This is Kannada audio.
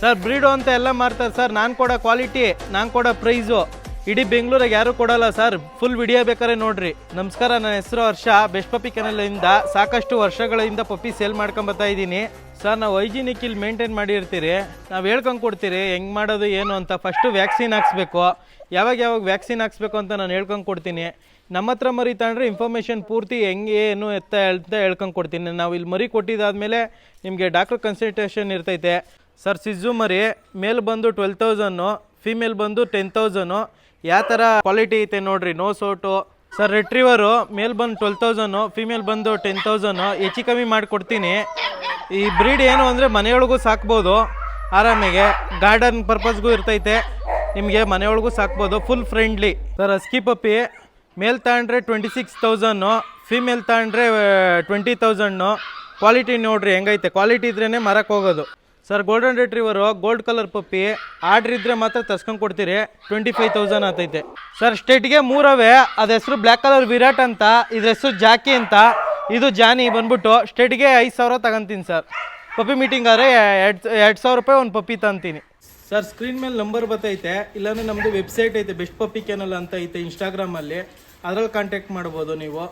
ಸರ್, ಬ್ರೀಡು ಅಂತ ಎಲ್ಲ ಮಾರ್ತಾರೆ ಸರ್. ನಾನು ಕೊಡೋ ಕ್ವಾಲಿಟಿ, ನಾನು ಕೊಡೋ ಪ್ರೈಸು. ಇಡೀ ಬೆಂಗಳೂರಿಗೆ ಯಾರೂ ಕೊಡಲ್ಲ ಸರ್. ಫುಲ್ ವಿಡಿಯೋ ಬೇಕಾದ್ರೆ ನೋಡ್ರಿ. ನಮಸ್ಕಾರ, ನನ್ನ ಹೆಸರು ಹರ್ಷ. ಬೆಸ್ಟ್ ಪಪ್ಪಿ ಕೆನಲಿಂದ ಸಾಕಷ್ಟು ವರ್ಷಗಳಿಂದ ಪಪ್ಪಿ ಸೇಲ್ ಮಾಡ್ಕೊಂಬತ್ತಾ ಇದ್ದೀನಿ. ಸರ್, ನಾವು ಹೈಜಿನಿಕ್ ಇಲ್ಲಿ ಮೇಂಟೈನ್ ಮಾಡಿರ್ತೀರಿ. ನಾವು ಹೇಳ್ಕೊಂಡು ಕೊಡ್ತೀರಿ. ಹೆಂಗೆ ಮಾಡೋದು, ಏನು ಅಂತ ಫಸ್ಟು ವ್ಯಾಕ್ಸಿನ್ ಹಾಕ್ಸ್ಬೇಕು. ಯಾವಾಗ ಯಾವಾಗ ವ್ಯಾಕ್ಸಿನ್ ಹಾಕ್ಸ್ಬೇಕು ಅಂತ ನಾನು ಹೇಳ್ಕೊಂಡು ಕೊಡ್ತೀನಿ. ನಮ್ಮ ಹತ್ರ ಮರಿ ತಗೊಂಡ್ರೆ ಇನ್ಫಾರ್ಮೇಷನ್ ಪೂರ್ತಿ ಹೆಂಗೆ, ಏನು, ಎತ್ತ, ಅಂತ ಹೇಳ್ಕೊಂಡು ಕೊಡ್ತೀನಿ. ನಾವು ಇಲ್ಲಿ ಮರಿ ಕೊಟ್ಟಿದ್ದಾದಮೇಲೆ ನಿಮಗೆ ಡಾಕ್ಟ್ರ್ ಕನ್ಸಲ್ಟೇಷನ್ ಇರ್ತೈತೆ. ಸರ್, ಸಿಜ್ಜು ಮರಿ, ಮೇಲ್ ಬಂದು ಟ್ವೆಲ್ ತೌಸನ್ನು ಫಿಮೇಲ್ ಬಂದು ಟೆನ್ ತೌಸನ್ನು ಯಾವ ಥರ ಕ್ವಾಲಿಟಿ ಐತೆ ನೋಡ್ರಿ, ನೋ ಸೋಟು. ಸರ್, ರೆಟ್ರಿವರು, ಮೇಲ್ ಬಂದು ಟ್ವೆಲ್ ತೌಸನ್ನು ಫಿಮೇಲ್ ಬಂದು ಟೆನ್ ತೌಸನ್ನು ಹೆಚ್ಚು ಕಮ್ಮಿ ಮಾಡಿಕೊಡ್ತೀನಿ. ಈ ಬ್ರೀಡ್ ಏನು ಅಂದರೆ ಮನೆಯೊಳಗೂ ಸಾಕ್ಬೋದು, ಆರಾಮಿಗೆ. ಗಾರ್ಡನ್ ಪರ್ಪಸ್ಗೂ ಇರ್ತೈತೆ, ನಿಮಗೆ ಮನೆಯೊಳಗೂ ಸಾಕ್ಬೋದು, ಫುಲ್ ಫ್ರೆಂಡ್ಲಿ. ಸರ್ ಅಸ್ಕಿ ಪಪ್ಪಿ ಮೇಲ್ ತಗೊಂಡ್ರೆ ಟ್ವೆಂಟಿ ಸಿಕ್ಸ್ ತೌಸನ್ನು ಫಿಮೇಲ್ ತಗೊಂಡ್ರೆ ಟ್ವೆಂಟಿ ತೌಸಂಡು. ಕ್ವಾಲಿಟಿ ನೋಡ್ರಿ, ಹೆಂಗೈತೆ. ಕ್ವಾಲಿಟಿ ಇದ್ರೇ ಮರಕ್ಕೆ ಹೋಗೋದು. Sir golden retriever gold colour puppy order ಇದ್ರೆ ಮಾತ್ರ ತರ್ಸ್ಕೊಂಡು ಕೊಡ್ತೀರಿ. ಟ್ವೆಂಟಿ ಫೈವ್ ತೌಸಂಡ್ ಆತೈತೆ. ಸರ್ ಸ್ಟೇಟ್ಗೆ ಮೂರವೇ, ಅದ ಹೆಸರು ಬ್ಲ್ಯಾಕ್ ಕಲರ್ ವಿರಾಟ್ ಅಂತ ಇದ್ರ ಹೆಸರು ಜಾಕಿ ಅಂತ, ಇದು ಜಾನಿ ಬಂದ್ಬಿಟ್ಟು ಸ್ಟೇಟ್ಗೆ ಐದು ಸಾವಿರ ತಗೊಂತೀನಿ ಸರ್. ಪಪ್ಪಿ ಮೀಟಿಂಗ್ ಆದರೆ ಎರಡು ಎರಡು ಸಾವಿರ ರೂಪಾಯಿ ಒಂದು ಪಪ್ಪಿ ತಂತೀನಿ. ಸರ್ ಸ್ಕ್ರೀನ್ ಮೇಲೆ ನಂಬರ್ ಬರ್ತೈತೆ, ಇಲ್ಲಾಂದ್ರೆ ನಮ್ಮದು ವೆಬ್ಸೈಟ್ ಐತೆ ಬೆಸ್ಟ್ ಪಪ್ಪಿ ಕೆನಲ್ ಅಂತ ಐತೆ ಇನ್ಸ್ಟಾಗ್ರಾಮಲ್ಲಿ ಅದರಲ್ಲಿ ಕಾಂಟ್ಯಾಕ್ಟ್ ಮಾಡ್ಬೋದು ನೀವು.